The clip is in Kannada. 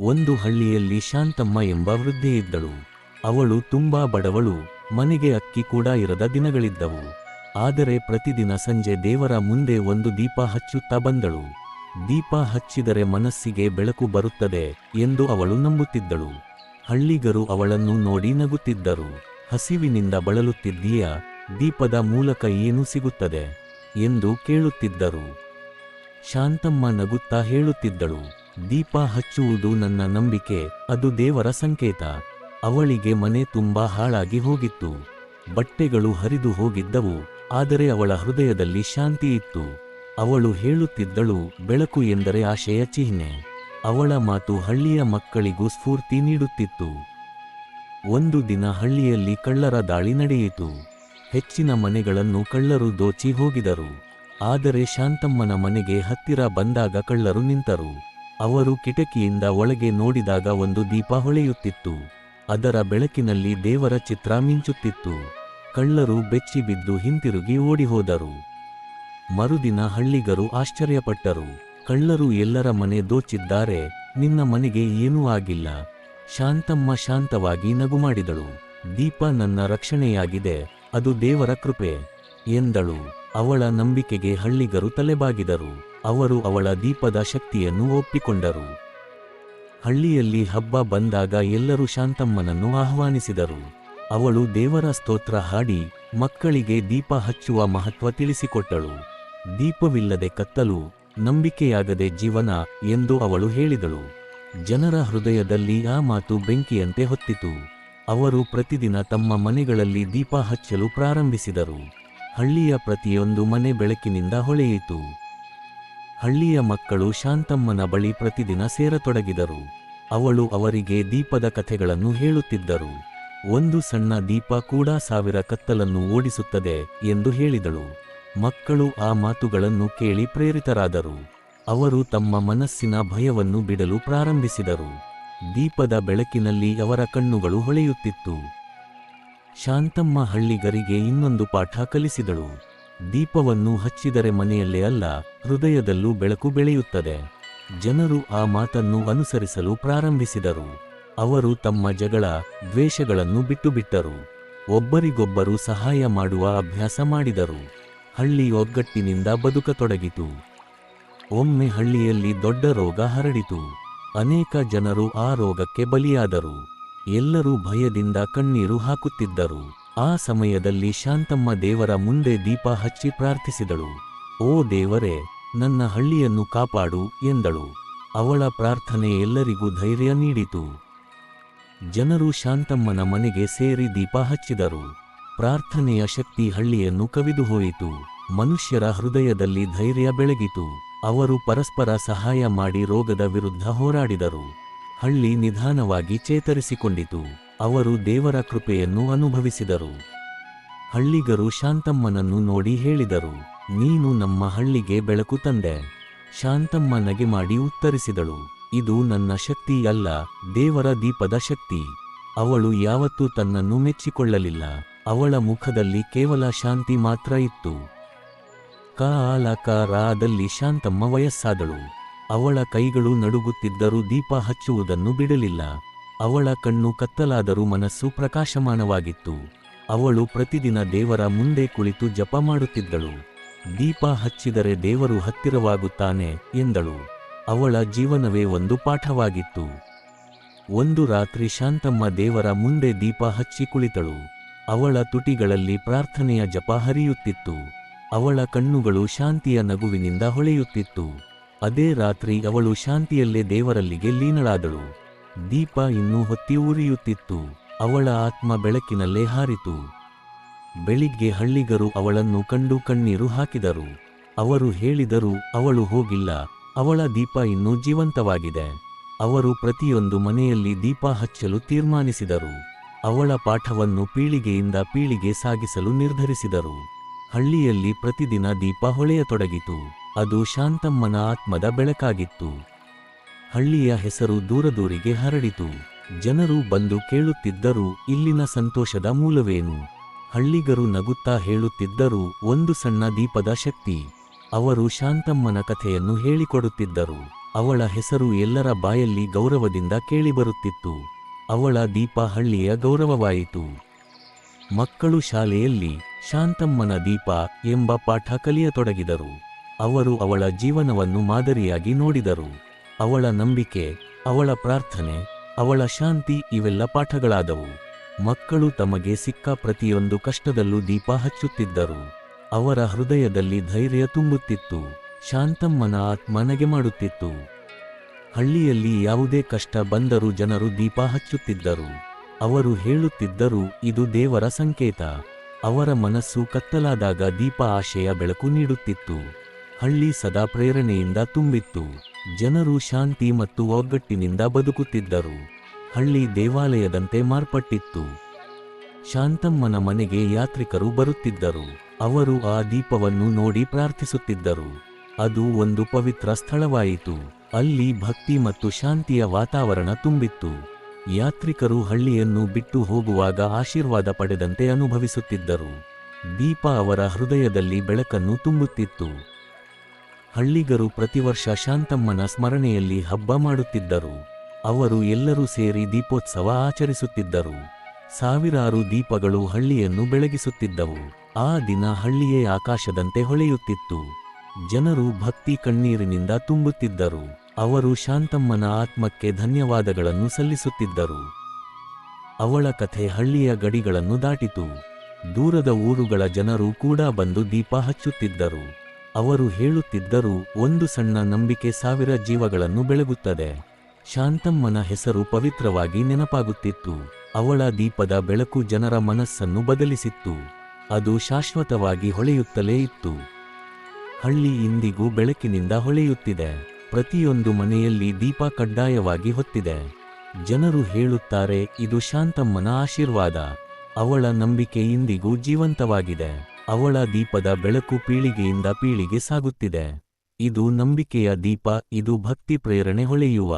ಒಂದು ಹಳ್ಳಿಯಲ್ಲಿ ಶಾಂತಮ್ಮ ಎಂಬ ವೃದ್ಧೆಯಿದ್ದಳು ಅವಳು ತುಂಬಾ ಬಡವಳು, ಮನೆಗೆ ಅಕ್ಕಿ ಕೂಡ ಇರದ ದಿನಗಳಿದ್ದವು. ಆದರೆ ಪ್ರತಿದಿನ ಸಂಜೆ ದೇವರ ಮುಂದೆ ಒಂದು ದೀಪ ಹಚ್ಚುತ್ತಾ ಬಂದಳು. ದೀಪ ಹಚ್ಚಿದರೆ ಮನಸ್ಸಿಗೆ ಬೆಳಕು ಬರುತ್ತದೆ ಎಂದು ಅವಳು ನಂಬುತ್ತಿದ್ದಳು. ಹಳ್ಳಿಗರು ಅವಳನ್ನು ನೋಡಿ ನಗುತ್ತಿದ್ದರು. ಹಸಿವಿನಿಂದ ಬಳಲುತ್ತಿದ್ದೀಯಾ, ದೀಪದ ಮೂಲಕ ಏನು ಸಿಗುತ್ತದೆ? ಎಂದು ಕೇಳುತ್ತಿದ್ದರು. ಶಾಂತಮ್ಮ ನಗುತ್ತಾ ಹೇಳುತ್ತಿದ್ದಳು. ದೀಪ ಹಚ್ಚುವುದು ನನ್ನ ನಂಬಿಕೆ, ಅದು ದೇವರ ಸಂಕೇತ. ಅವಳಿಗೆ ಮನೆ ತುಂಬಾ ಹಾಳಾಗಿ ಹೋಗಿತ್ತು. ಬಟ್ಟೆಗಳು ಹರಿದು ಹೋಗಿದ್ದವು, ಆದರೆ ಅವಳ ಹೃದಯದಲ್ಲಿ ಶಾಂತಿ ಇತ್ತು. ಅವಳು ಹೇಳುತ್ತಿದ್ದಳು, ಬೆಳಕು ಎಂದರೆ ಆಶಯ ಚಿಹ್ನೆ. ಅವಳ ಮಾತು ಹಳ್ಳಿಯ ಮಕ್ಕಳಿಗೂ ಸ್ಫೂರ್ತಿ ನೀಡುತ್ತಿತ್ತು. ಒಂದು ದಿನ ಹಳ್ಳಿಯಲ್ಲಿ ಕಳ್ಳರ ದಾಳಿ ನಡೆಯಿತು. ಹೆಚ್ಚಿನ ಮನೆಗಳನ್ನು ಕಳ್ಳರು ದೋಚಿ ಹೋಗಿದರು. ಆದರೆ ಶಾಂತಮ್ಮನ ಮನೆಗೆ ಹತ್ತಿರ ಬಂದಾಗ ಕಳ್ಳರು ನಿಂತರು. ಅವರು ಕಿಟಕಿಯಿಂದ ಒಳಗೆ ನೋಡಿದಾಗ ಒಂದು ದೀಪ ಹೊಳೆಯುತ್ತಿತ್ತು. ಅದರ ಬೆಳಕಿನಲ್ಲಿ ದೇವರ ಚಿತ್ರ ಮಿಂಚುತ್ತಿತ್ತು. ಕಳ್ಳರು ಬೆಚ್ಚಿ ಬಿದ್ದು ಹಿಂತಿರುಗಿ ಓಡಿಹೋದರು. ಮರುದಿನ ಹಳ್ಳಿಗರು ಆಶ್ಚರ್ಯಪಟ್ಟರು. ಕಳ್ಳರು ಎಲ್ಲರ ಮನೆ ದೋಚಿದ್ದಾರೆ, ನಿನ್ನ ಮನೆಗೆ ಏನೂ ಆಗಿಲ್ಲ. ಶಾಂತಮ್ಮ ಶಾಂತವಾಗಿ ನಗು ಮಾಡಿದಳು. ದೀಪ ನನ್ನ ರಕ್ಷಣೆಯಾಗಿದೆ, ಅದು ದೇವರ ಕೃಪೆ ಎಂದಳು. ಅವಳ ನಂಬಿಕೆಗೆ ಹಳ್ಳಿಗರು ತಲೆಬಾಗಿದರು. ಅವರು ಅವಳ ದೀಪದ ಶಕ್ತಿಯನ್ನು ಒಪ್ಪಿಕೊಂಡರು. ಹಳ್ಳಿಯಲ್ಲಿ ಹಬ್ಬ ಬಂದಾಗ ಎಲ್ಲರೂ ಶಾಂತಮ್ಮನನ್ನು ಆಹ್ವಾನಿಸಿದರು. ಅವಳು ದೇವರ ಸ್ತೋತ್ರ ಹಾಡಿ, ಮಕ್ಕಳಿಗೆ ದೀಪ ಹಚ್ಚುವ ಮಹತ್ವ ತಿಳಿಸಿಕೊಟ್ಟಳು. ದೀಪವಿಲ್ಲದೆ ಕತ್ತಲು, ನಂಬಿಕೆಯಾಗದೆ ಜೀವನ ಎಂದು ಅವಳು ಹೇಳಿದಳು. ಜನರ ಹೃದಯದಲ್ಲಿ ಆ ಮಾತು ಬೆಂಕಿಯಂತೆ ಹೊತ್ತಿತು. ಅವರು ಪ್ರತಿದಿನ ತಮ್ಮ ಮನೆಗಳಲ್ಲಿ ದೀಪ ಹಚ್ಚಲು ಪ್ರಾರಂಭಿಸಿದರು. ಹಳ್ಳಿಯ ಪ್ರತಿಯೊಂದು ಮನೆ ಬೆಳಕಿನಿಂದ ಹೊಳೆಯಿತು. ಹಳ್ಳಿಯ ಮಕ್ಕಳು ಶಾಂತಮ್ಮನ ಬಳಿ ಪ್ರತಿದಿನ ಸೇರತೊಡಗಿದರು. ಅವಳು ಅವರಿಗೆ ದೀಪದ ಕಥೆಗಳನ್ನು ಹೇಳುತ್ತಿದ್ದರು. ಒಂದು ಸಣ್ಣ ದೀಪ ಕೂಡ ಸಾವಿರ ಕತ್ತಲನ್ನು ಓಡಿಸುತ್ತದೆ ಎಂದು ಹೇಳಿದಳು. ಮಕ್ಕಳು ಆ ಮಾತುಗಳನ್ನು ಕೇಳಿ ಪ್ರೇರಿತರಾದರು. ಅವರು ತಮ್ಮ ಮನಸ್ಸಿನ ಭಯವನ್ನು ಬಿಡಲು ಪ್ರಾರಂಭಿಸಿದರು. ದೀಪದ ಬೆಳಕಿನಲ್ಲಿ ಅವರ ಕಣ್ಣುಗಳು ಹೊಳೆಯುತ್ತಿತ್ತು. ಶಾಂತಮ್ಮ ಹಳ್ಳಿಗರಿಗೆ ಇನ್ನೊಂದು ಪಾಠ ಕಲಿಸಿದಳು. ದೀಪವನ್ನು ಹಚ್ಚಿದರೆ ಮನೆಯಲ್ಲೇ ಅಲ್ಲ, ಹೃದಯದಲ್ಲೂ ಬೆಳಕು ಬೆಳೆಯುತ್ತದೆ. ಜನರು ಆ ಮಾತನ್ನು ಅನುಸರಿಸಲು ಪ್ರಾರಂಭಿಸಿದರು. ಅವರು ತಮ್ಮ ಜಗಳ, ದ್ವೇಷಗಳನ್ನು ಬಿಟ್ಟುಬಿಟ್ಟರು. ಒಬ್ಬರಿಗೊಬ್ಬರು ಸಹಾಯ ಮಾಡುವ ಅಭ್ಯಾಸ ಮಾಡಿದರು. ಹಳ್ಳಿ ಒಗ್ಗಟ್ಟಿನಿಂದ ಬದುಕತೊಡಗಿತು. ಒಮ್ಮೆ ಹಳ್ಳಿಯಲ್ಲಿ ದೊಡ್ಡ ರೋಗ ಹರಡಿತು. ಅನೇಕ ಜನರು ಆ ರೋಗಕ್ಕೆ ಬಲಿಯಾದರು. ಎಲ್ಲರೂ ಭಯದಿಂದ ಕಣ್ಣೀರು ಹಾಕುತ್ತಿದ್ದರು. ಆ ಸಮಯದಲ್ಲಿ ಶಾಂತಮ್ಮ ದೇವರ ಮುಂದೆ ದೀಪ ಹಚ್ಚಿ ಪ್ರಾರ್ಥಿಸಿದಳು. ಓ ದೇವರೇ, ನನ್ನ ಹಳ್ಳಿಯನ್ನು ಕಾಪಾಡು ಎಂದಳು. ಅವಳ ಪ್ರಾರ್ಥನೆ ಎಲ್ಲರಿಗೂ ಧೈರ್ಯ ನೀಡಿತು. ಜನರು ಶಾಂತಮ್ಮನ ಮನೆಗೆ ಸೇರಿ ದೀಪ ಹಚ್ಚಿದರು. ಪ್ರಾರ್ಥನೆಯ ಶಕ್ತಿ ಹಳ್ಳಿಯನ್ನು ಕವಿದು ಹೋಯಿತು. ಮನುಷ್ಯರ ಹೃದಯದಲ್ಲಿ ಧೈರ್ಯ ಬೆಳಗಿತು. ಅವರು ಪರಸ್ಪರ ಸಹಾಯ ಮಾಡಿ ರೋಗದ ವಿರುದ್ಧ ಹೋರಾಡಿದರು. ಹಳ್ಳಿ ನಿಧಾನವಾಗಿ ಚೇತರಿಸಿಕೊಂಡಿತು. ಅವರು ದೇವರ ಕೃಪೆಯನ್ನು ಅನುಭವಿಸಿದರು. ಹಳ್ಳಿಗರು ಶಾಂತಮ್ಮನನ್ನು ನೋಡಿ ಹೇಳಿದರು, ನೀನು ನಮ್ಮ ಹಳ್ಳಿಗೆ ಬೆಳಕು ತಂದೆ. ಶಾಂತಮ್ಮ ನಗೆ ಮಾಡಿ ಉತ್ತರಿಸಿದಳು. ಇದು ನನ್ನ ಶಕ್ತಿ ಅಲ್ಲ, ದೇವರ ದೀಪದ ಶಕ್ತಿ. ಅವಳು ಯಾವತ್ತೂ ತನ್ನನ್ನು ಮೆಚ್ಚಿಕೊಳ್ಳಲಿಲ್ಲ. ಅವಳ ಮುಖದಲ್ಲಿ ಕೇವಲ ಶಾಂತಿ ಮಾತ್ರ ಇತ್ತು. ಕಾಲಕಾರಾದಲ್ಲಿ ಶಾಂತಮ್ಮ ವಯಸ್ಸಾದಳು. ಅವಳ ಕೈಗಳು ನಡುಗುತ್ತಿದ್ದರೂ ದೀಪ ಹಚ್ಚುವುದನ್ನು ಬಿಡಲಿಲ್ಲ. ಅವಳ ಕಣ್ಣು ಕತ್ತಲಾದರೂ ಮನಸ್ಸು ಪ್ರಕಾಶಮಾನವಾಗಿತ್ತು. ಅವಳು ಪ್ರತಿದಿನ ದೇವರ ಮುಂದೆ ಕುಳಿತು ಜಪ ಮಾಡುತ್ತಿದ್ದಳು. ದೀಪ ಹಚ್ಚಿದರೆ ದೇವರು ಹತ್ತಿರವಾಗುತ್ತಾನೆ ಎಂದಳು. ಅವಳ ಜೀವನವೇ ಒಂದು ಪಾಠವಾಗಿತ್ತು. ಒಂದು ರಾತ್ರಿ ಶಾಂತಮ್ಮ ದೇವರ ಮುಂದೆ ದೀಪ ಹಚ್ಚಿ ಕುಳಿತಳು. ಅವಳ ತುಟಿಗಳಲ್ಲಿ ಪ್ರಾರ್ಥನೆಯ ಜಪ ಹರಿಯುತ್ತಿತ್ತು. ಅವಳ ಕಣ್ಣುಗಳು ಶಾಂತಿಯ ನಗುವಿನಿಂದ ಹೊಳೆಯುತ್ತಿತ್ತು. ಅದೇ ರಾತ್ರಿ ಅವಳು ಶಾಂತಿಯಲ್ಲೇ ದೇವರಲ್ಲಿಗೆ ಲೀನಳಾದಳು. ದೀಪ ಇನ್ನೂ ಹೊತ್ತಿ ಉರಿಯುತ್ತಿತ್ತು. ಅವಳ ಆತ್ಮ ಬೆಳಕಿನಲ್ಲೇ ಹಾರಿತು. ಬೆಳಿಗ್ಗೆ ಹಳ್ಳಿಗರು ಅವಳನ್ನು ಕಂಡು ಕಣ್ಣೀರು ಹಾಕಿದರು. ಅವರು ಹೇಳಿದರು, ಅವಳು ಹೋಗಿಲ್ಲ. ಅವಳ ದೀಪ ಇನ್ನೂ ಜೀವಂತವಾಗಿದೆ. ಅವರು ಪ್ರತಿಯೊಂದು ಮನೆಯಲ್ಲಿ ದೀಪ ಹಚ್ಚಲು ತೀರ್ಮಾನಿಸಿದರು. ಅವಳ ಪಾಠವನ್ನು ಪೀಳಿಗೆಯಿಂದ ಪೀಳಿಗೆ ಸಾಗಿಸಲು ನಿರ್ಧರಿಸಿದರು. ಹಳ್ಳಿಯಲ್ಲಿ ಪ್ರತಿದಿನ ದೀಪ ಹೊಳೆಯತೊಡಗಿತು. ಅದು ಶಾಂತಮ್ಮನ ಆತ್ಮದ ಬೆಳಕಾಗಿತ್ತು. ಹಳ್ಳಿಯ ಹೆಸರು ದೂರದೂರಿಗೆ ಹರಡಿತು. ಜನರು ಬಂದು ಕೇಳುತ್ತಿದ್ದರು ಇಲ್ಲಿನ ಸಂತೋಷದ ಮೂಲವೇನು? ಹಳ್ಳಿಗರು ನಗುತ್ತಾ ಹೇಳುತ್ತಿದ್ದರು ಒಂದು ಸಣ್ಣ ದೀಪದ ಶಕ್ತಿ. ಅವರು ಶಾಂತಮ್ಮನ ಕಥೆಯನ್ನು ಹೇಳಿಕೊಡುತ್ತಿದ್ದರು. ಅವಳ ಹೆಸರು ಎಲ್ಲರ ಬಾಯಲ್ಲಿ ಗೌರವದಿಂದ ಕೇಳಿಬರುತ್ತಿತ್ತು. ಅವಳ ದೀಪ ಹಳ್ಳಿಯ ಗೌರವವಾಯಿತು. ಮಕ್ಕಳು ಶಾಲೆಯಲ್ಲಿ ಶಾಂತಮ್ಮನ ದೀಪ ಎಂಬ ಪಾಠ ಕಲಿಯತೊಡಗಿದರು. ಅವರು ಅವಳ ಜೀವನವನ್ನು ಮಾದರಿಯಾಗಿ ನೋಡಿದರು. ಅವಳ ನಂಬಿಕೆ, ಅವಳ ಪ್ರಾರ್ಥನೆ, ಅವಳ ಶಾಂತಿ ಇವೆಲ್ಲ ಪಾಠಗಳಾದವು. ಮಕ್ಕಳು ತಮಗೆ ಸಿಕ್ಕ ಪ್ರತಿಯೊಂದು ಕಷ್ಟದಲ್ಲೂ ದೀಪ ಹಚ್ಚುತ್ತಿದ್ದರು. ಅವರ ಹೃದಯದಲ್ಲಿ ಧೈರ್ಯ ತುಂಬುತ್ತಿತ್ತು. ಶಾಂತಮ್ಮನ ಆತ್ಮನಗೆ ಮಾಡುತ್ತಿತ್ತು. ಹಳ್ಳಿಯಲ್ಲಿ ಯಾವುದೇ ಕಷ್ಟ ಬಂದರೂ ಜನರು ದೀಪ ಹಚ್ಚುತ್ತಿದ್ದರು. ಅವರು ಹೇಳುತ್ತಿದ್ದರು, ಇದು ದೇವರ ಸಂಕೇತ. ಅವರ ಮನಸ್ಸು ಕತ್ತಲಾದಾಗ ದೀಪ ಆಶಯ ಬೆಳಕು ನೀಡುತ್ತಿತ್ತು. ಹಳ್ಳಿ ಸದಾ ಪ್ರೇರಣೆಯಿಂದ ತುಂಬಿತ್ತು. ಜನರು ಶಾಂತಿ ಮತ್ತು ಒಗ್ಗಟ್ಟಿನಿಂದ ಬದುಕುತ್ತಿದ್ದರು. ಹಳ್ಳಿ ದೇವಾಲಯದಂತೆ ಮಾರ್ಪಟ್ಟಿತ್ತು. ಶಾಂತಮ್ಮನ ಮನೆಗೆ ಯಾತ್ರಿಕರು ಬರುತ್ತಿದ್ದರು. ಅವರು ಆ ದೀಪವನ್ನು ನೋಡಿ ಪ್ರಾರ್ಥಿಸುತ್ತಿದ್ದರು. ಅದು ಒಂದು ಪವಿತ್ರ ಸ್ಥಳವಾಯಿತು. ಅಲ್ಲಿ ಭಕ್ತಿ ಮತ್ತು ಶಾಂತಿಯ ವಾತಾವರಣ ತುಂಬಿತ್ತು. ಯಾತ್ರಿಕರು ಹಳ್ಳಿಯನ್ನು ಬಿಟ್ಟು ಹೋಗುವಾಗ ಆಶೀರ್ವಾದ ಪಡೆದಂತೆ ಅನುಭವಿಸುತ್ತಿದ್ದರು. ದೀಪ ಅವರ ಹೃದಯದಲ್ಲಿ ಬೆಳಕನ್ನು ತುಂಬುತ್ತಿತ್ತು. ಹಳ್ಳಿಗರು ಪ್ರತಿವರ್ಷ ಶಾಂತಮ್ಮನ ಸ್ಮರಣೆಯಲ್ಲಿ ಹಬ್ಬ ಮಾಡುತ್ತಿದ್ದರು. ಅವರು ಎಲ್ಲರೂ ಸೇರಿ ದೀಪೋತ್ಸವ ಆಚರಿಸುತ್ತಿದ್ದರು. ಸಾವಿರಾರು ದೀಪಗಳು ಹಳ್ಳಿಯನ್ನು ಬೆಳಗಿಸುತ್ತಿದ್ದವು. ಆ ದಿನ ಹಳ್ಳಿಯೇ ಆಕಾಶದಂತೆ ಹೊಳೆಯುತ್ತಿತ್ತು. ಜನರು ಭಕ್ತಿ ಕಣ್ಣೀರಿನಿಂದ ತುಂಬುತ್ತಿದ್ದರು. ಅವರು ಶಾಂತಮ್ಮನ ಆತ್ಮಕ್ಕೆ ಧನ್ಯವಾದಗಳನ್ನು ಸಲ್ಲಿಸುತ್ತಿದ್ದರು. ಅವಳ ಕಥೆ ಹಳ್ಳಿಯ ಗಡಿಗಳನ್ನು ದಾಟಿತು. ದೂರದ ಊರುಗಳ ಜನರು ಕೂಡ ಬಂದು ದೀಪ ಹಚ್ಚುತ್ತಿದ್ದರು. ಅವರು ಹೇಳುತ್ತಿದ್ದರು ಒಂದು ಸಣ್ಣ ನಂಬಿಕೆ ಸಾವಿರ ಜೀವಗಳನ್ನು ಬೆಳಗುತ್ತದೆ. ಶಾಂತಮ್ಮನ ಹೆಸರು ಪವಿತ್ರವಾಗಿ ನೆನಪಾಗುತ್ತಿತ್ತು. ಅವಳ ದೀಪದ ಬೆಳಕು ಜನರ ಮನಸ್ಸನ್ನು ಬದಲಿಸಿತ್ತು. ಅದು ಶಾಶ್ವತವಾಗಿ ಹೊಳೆಯುತ್ತಲೇ ಇತ್ತು. ಹಳ್ಳಿ ಇಂದಿಗೂ ಬೆಳಕಿನಿಂದ ಹೊಳೆಯುತ್ತಿದೆ. ಪ್ರತಿಯೊಂದು ಮನೆಯಲ್ಲಿ ದೀಪ ಕಡ್ಡಾಯವಾಗಿ ಹೊತ್ತಿದೆ. ಜನರು ಹೇಳುತ್ತಾರೆ, ಇದು ಶಾಂತಮ್ಮನ ಆಶೀರ್ವಾದ. ಅವಳ ನಂಬಿಕೆ ಇಂದಿಗೂ ಜೀವಂತವಾಗಿದೆ. ಅವಳ ದೀಪದ ಬೆಳಕು ಪೀಳಿಗೆಯಿಂದ ಪೀಳಿಗೆ ಸಾಗುತ್ತಿದೆ. ಇದು ನಂಬಿಕೆಯ ದೀಪ ಇದು ಭಕ್ತಿ ಪ್ರೇರಣೆ ಹೊಳೆಯುವ